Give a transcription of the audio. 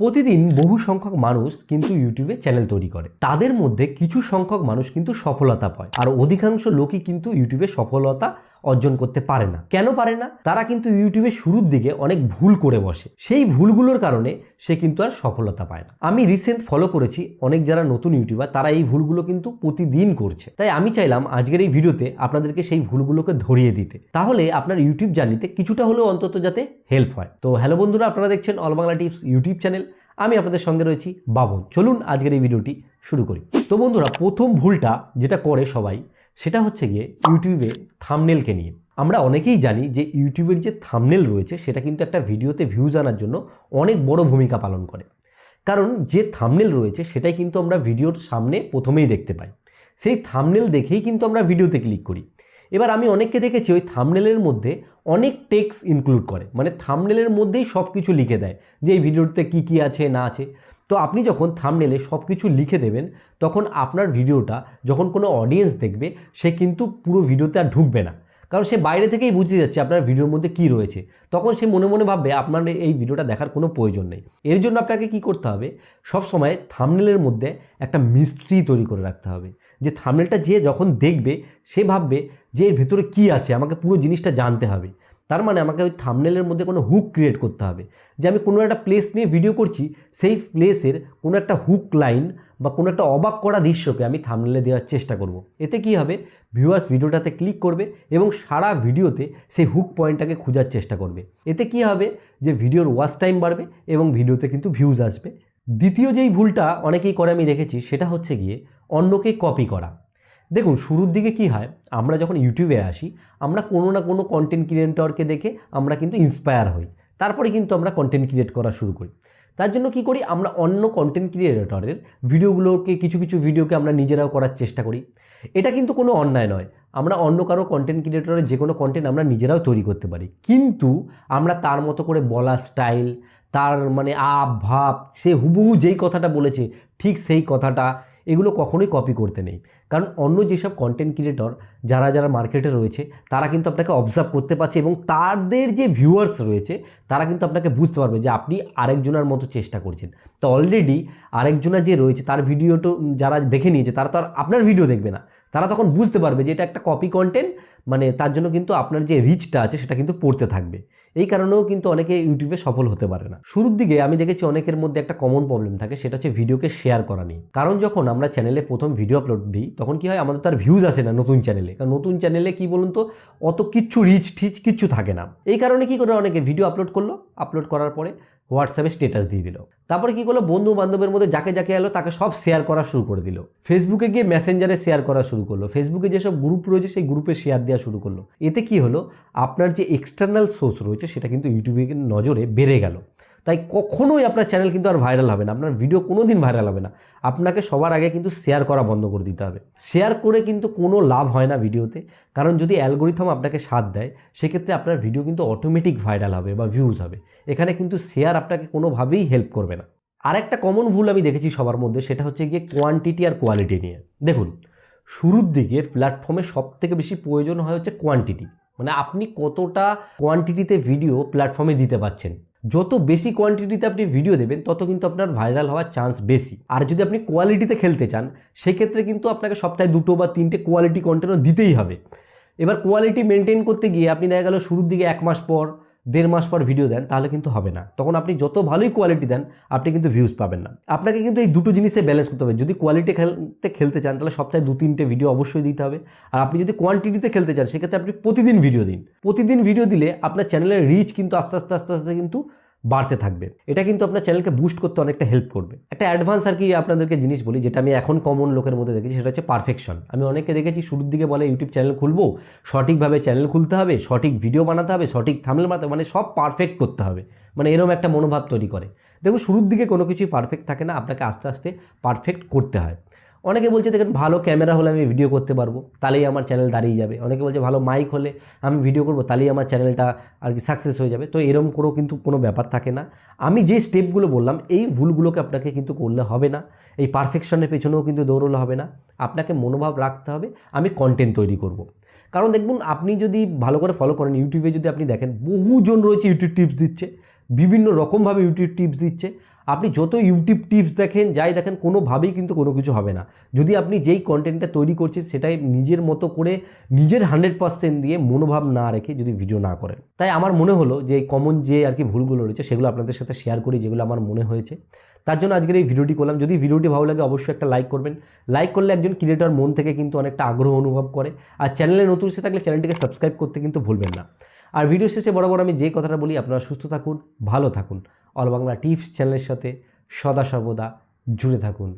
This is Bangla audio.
প্রতিদিন বহু সংখ্যক মানুষ কিন্তু ইউটিউবে চ্যানেল তৈরি করে। তাদের মধ্যে কিছু সংখ্যক মানুষ কিন্তু সফলতা পায়। আর অধিকাংশ লোকই কিন্তু ইউটিউবে সফলতা অর্জন করতে পারে না। কেন পারে না? তারা কিন্তু ইউটিউবে শুরুর দিকে অনেক ভুল করে বসে। সেই ভুলগুলোর কারণে সে কিন্তু আর সফলতা পায় না। আমি রিসেন্ট ফলো করেছি অনেক যারা নতুন ইউটিউবার, তারা এই ভুলগুলো কিন্তু প্রতিদিন করছে। তাই আমি চাইলাম আজকের এই ভিডিওতে আপনাদেরকে সেই ভুলগুলোকে ধরিয়ে দিতে। তাহলে আপনার ইউটিউব জার্নিতে কিছুটা হলেও অন্তত যাতে হেল্প হয়। তো হ্যালো বন্ধুরা, আপনারা দেখছেন All Bangla Tips YouTube channel. আমি আপনাদের সঙ্গে রয়েছি বাবন। চলুন আজকের এই ভিডিওটি শুরু করি। তো বন্ধুরা, প্রথম ভুলটা যেটা করে সবাই সেটা হচ্ছে গিয়ে ইউটিউবে থামনেলকে নিয়ে। আমরা অনেকেই জানি যে ইউটিউবের যে থামনেল রয়েছে, সেটা কিন্তু একটা ভিডিওতে ভিউজ আনার জন্য অনেক বড় ভূমিকা পালন করে। কারণ যে থামনেল রয়েছে, সেটাই কিন্তু আমরা ভিডিওর সামনে প্রথমেই দেখতে পাই। সেই থামনেল দেখেই কিন্তু আমরা ভিডিওতে ক্লিক করি। এবার আমি অনেককে দেখেছি, ওই থামনেলের মধ্যে অনেক টেক্স ইনক্লুড করে। মানে থামনেলের মধ্যেই সব কিছু লিখে দেয় যে এই ভিডিওতে কী কী আছে, না আছে। তো আপনি যখন থামনেলে সব কিছু লিখে দেবেন, তখন আপনার ভিডিওটা যখন কোনো অডিয়েন্স দেখবে, সে কিন্তু পুরো ভিডিওতে আর ঢুকবে না। কারণ সে বাইরে থেকেই বুঝতে যাচ্ছে আপনার ভিডিওর মধ্যে কী রয়েছে। তখন সে মনে মনে ভাববে, আপনার এই ভিডিওটা দেখার কোনো প্রয়োজন নেই। এর জন্য আপনাকে কি করতে হবে, সব সময় থামনেলের মধ্যে একটা মিস্ট্রি তৈরি করে রাখতে হবে। যে থামনেলটা যে যখন দেখবে, সে ভাববে যে এর ভেতরে কী আছে, আমাকে পুরো জিনিসটা জানতে হবে। তার মানে আমাকে ওই থামনেলের মধ্যে কোনো হুক ক্রিয়েট করতে হবে। যে আমি কোনো একটা প্লেস নিয়ে ভিডিও করছি, সেই প্লেসের কোনো একটা হুক লাইন বা কোনো একটা অবাক করা দৃশ্যকে আমি থামনেলে দেওয়ার চেষ্টা করব। এতে কি হবে? ভিউয়ার্স ভিডিওটাতে ক্লিক করবে এবং সারা ভিডিওতে সেই হুক পয়েন্টটাকে খোঁজার চেষ্টা করবে। এতে কি হবে? যে ভিডিওর ওয়াচ টাইম বাড়বে এবং ভিডিওতে কিন্তু ভিউজ আসবে। দ্বিতীয় যেই ভুলটা অনেকেই করে আমি দেখেছি, সেটা হচ্ছে গিয়ে অন্যকে কপি করা। দেখুন, শুরুর দিকে কি হয়, আমরা যখন ইউটিউবে আসি, আমরা কোনো না কোনো কন্টেন্ট ক্রিয়েটরকে দেখে আমরা কিন্তু ইন্সপায়ার হই। তারপরে কিন্তু আমরা কন্টেন্ট ক্রিয়েট করা শুরু করি। তার জন্য কি করি, আমরা অন্য কন্টেন্ট ক্রিয়েটরের ভিডিওগুলোকে কিছু কিছু ভিডিওকে আমরা নিজেরাও করার চেষ্টা করি। এটা কিন্তু কোনো অন্যায় নয়। আমরা অন্য কারও কন্টেন্ট ক্রিয়েটরের যে কোনো কন্টেন্ট আমরা নিজেরাও তৈরি করতে পারি। কিন্তু আমরা তার মতো করে বলা স্টাইল তার মানে আপ ভাব, সে হুবহু যেই কথাটা বলেছে, ঠিক সেই কথাটা এগুলো কখনোই কপি করতে নেই। কারণ অন্য যেসব কন্টেন্ট ক্রিয়েটর যারা যারা মার্কেটে রয়েছে, তারা কিন্তু আপনাকে অবজার্ভ করতে পারছে এবং তাদের যে ভিউয়ার্স রয়েছে, তারা কিন্তু আপনাকে বুঝতে পারবে যে আপনি আরেকজনের মতো চেষ্টা করছেন। তো অলরেডি আরেকজনা যে রয়েছে, তার ভিডিওটা যারা দেখে নিয়েছে, তারা তো আর আপনার ভিডিও দেখবে না। তারা তখন বুঝতে পারবে যে এটা একটা কপি কন্টেন্ট মানে তার জন্য কিন্তু আপনার যে রিচটা আছে সেটা কিন্তু পড়তে থাকবে। এই কারণেও কিন্তু অনেকে ইউটিউবে সফল হতে পারে না। শুরুর দিকে আমি দেখেছি অনেকের মধ্যে একটা কমন প্রবলেম থাকে, সেটা হচ্ছে ভিডিওকে শেয়ার করা নিয়ে। কারণ যখন আমরা চ্যানেলে প্রথম ভিডিও আপলোড দিই, তখন কি হয়, আমাদের তার ভিউজ আসে না নতুন চ্যানেলে কারণ নতুন চ্যানেলে কি বলুন তো, অত কিচ্ছু রিচ ঠিচ কিচ্ছু থাকে না। এই কারণে কি করে অনেকে ভিডিও আপলোড করল? আপলোড করার পরে হোয়াটসঅ্যাপে স্টেটাস দিয়ে দিল। তারপরে কী করল? বন্ধু বান্ধবের মধ্যে যাকে যাকে এলো, তাকে সব শেয়ার করা শুরু করে দিল। ফেসবুকে গিয়ে মেসেঞ্জারে শেয়ার করা শুরু করল। ফেসবুকে যেসব গ্রুপ রয়েছে, সেই গ্রুপে শেয়ার দেওয়া শুরু করল। এতে কি হলো? আপনার যে এক্সটার্নাল সোর্স রয়েছে, সেটা কিন্তু ইউটিউবের নজরে বেড়ে গেল। তাই কখনোই আপনার চ্যানেল কিন্তু আর ভাইরাল হবে না। আপনার ভিডিও কোনো দিন ভাইরাল হবে না। আপনাকে সবার আগে কিন্তু শেয়ার করা বন্ধ করে দিতে হবে। শেয়ার করে কিন্তু কোনো লাভ হয় না ভিডিওতে কারণ যদি অ্যালগোরিথম আপনাকে সাথ দেয়, সেক্ষেত্রে আপনার ভিডিও কিন্তু অটোমেটিক ভাইরাল হবে বা ভিউজ হবে। এখানে কিন্তু শেয়ার আপনাকে কোনোভাবেই হেল্প করবে না। আর একটা কমন ভুল আমি দেখেছি সবার মধ্যে, সেটা হচ্ছে গিয়ে কোয়ান্টিটি আর কোয়ালিটি নিয়ে। দেখুন, শুরুর দিকে প্ল্যাটফর্মে সব থেকে বেশি প্রয়োজন হয় হচ্ছে কোয়ান্টিটি মানে আপনি কতটা কোয়ান্টিটিতে ভিডিও প্ল্যাটফর্মে দিতে পারছেন। যত বেশি কোয়ান্টিটিতে আপনি ভিডিও দেবেন, তত কিন্তু আপনার ভাইরাল হওয়ার চান্স বেশি। আর যদি আপনি কোয়ালিটিতে খেলতে চান, সেক্ষেত্রে কিন্তু আপনাকে সপ্তাহে দুটো বা তিনটে কোয়ালিটি কন্টেন্টও দিতেই হবে। এবার কোয়ালিটি মেনটেন করতে গিয়ে আপনি দেখা গেল শুরুর দিকে এক মাস পর দেড় মাস পর ভিডিও দেন, তাহলে কিন্তু হবে না। তখন আপনি যত ভালোই কোয়ালিটি দেন, আপনি কিন্তু ভিউজ পাবেন না। আপনাকে কিন্তু এই দুটো জিনিসে ব্যালেন্স করতে হবে। যদি কোয়ালিটি খেলতে খেলতে চান, তাহলে সপ্তাহে দু তিনটে ভিডিও অবশ্যই দিতে হবে। আর আপনি যদি কোয়ান্টিটিতে খেলতে চান, সেক্ষেত্রে আপনি প্রতিদিন ভিডিও দিন। প্রতিদিন ভিডিও দিলে আপনার চ্যানেলের রিচ কিন্তু আস্তে আস্তে আস্তে আস্তে কিন্তু বাড়তে থাকবে। এটা কিন্তু আপনার চ্যানেলকে বুস্ট করতে অনেকটা হেল্প করবে। একটা অ্যাডভান্স আর কি আপনাদেরকে জিনিস বলি, যেটা আমি এখন কমন লোকের মধ্যে দেখেছি, সেটা হচ্ছে পারফেকশন আমি অনেকে দেখেছি, শুরুর দিকে বলে ইউটিউব চ্যানেল খুলবো, সঠিকভাবে চ্যানেল খুলতে হবে, সঠিক ভিডিও বানাতে হবে, সঠিক থামলে বানাতে মানে সব পারফেক্ট করতে হবে। মানে এরকম একটা মনোভাব তৈরি করে। দেখুন, শুরুর দিকে কোনো কিছুই পারফেক্ট থাকে না, আপনাকে আস্তে আস্তে পারফেক্ট করতে হয়। অনেকে বলছে, দেখেন, ভালো ক্যামেরা হলে আমি ভিডিও করতে পারব। তাহলেই আমার চ্যানেল দাঁড়িয়ে যাবে। অনেকে বলছে, ভালো মাইক হলে আমি ভিডিও করব। তাহলেই আমার চ্যানেলটা আর কি সাকসেস হয়ে যাবে। তো এরকম করেও কিন্তু কোনো ব্যাপার থাকে না। আমি যে স্টেপগুলো বললাম, এই ভুলগুলোকে আপনাকে কিন্তু করলে হবে না। এই পারফেকশনের পেছনেও কিন্তু দৌড়লে হবে না। আপনাকে মনোভাব রাখতে হবে। আমি কন্টেন্ট তৈরি করব। কারণ দেখুন, আপনি যদি ভালো করে ফলো করেন ইউটিউবে যদি আপনি দেখেন, বহুজন রয়েছে ইউটিউব টিপস দিচ্ছে। বিভিন্ন রকমভাবে ইউটিউব টিপস দিচ্ছে। আপনি যত ইউটিউব টিপস দেখেন, যাই দেখেন, কোনোভাবেই কিন্তু কোনো কিছু হবে না। যদি আপনি যেই কন্টেন্টটা তৈরি করছেন, সেটাই নিজের মতো করে নিজের হান্ড্রেড পার্সেন্ট দিয়ে মনোভাব না রেখে যদি ভিডিও না করেন। তাই আমার মনে হলো যে কমন যে আর কি ভুলগুলো রয়েছে, সেগুলো আপনাদের সাথে শেয়ার করি, যেগুলো আমার মনে হয়েছে। তার জন্য আজকের এই ভিডিওটি করলাম। যদি ভিডিওটি ভালো লাগে, অবশ্যই একটা লাইক করবেন। লাইক করলে একজন ক্রিয়েটর মন থেকে কিন্তু অনেকটা আগ্রহ অনুভব করে। আর চ্যানেলে নতুন এসে থাকলে চ্যানেলটিকে সাবস্ক্রাইব করতে কিন্তু ভুলবেন না। আর ভিডিও শেষে বরাবর আমি যে কথাটা বলি, আপনারা সুস্থ থাকুন, ভালো থাকুন। অল বাংলা টিপস চ্যানেলের সাথে সদা সর্বদা জুড়ে থাকুন।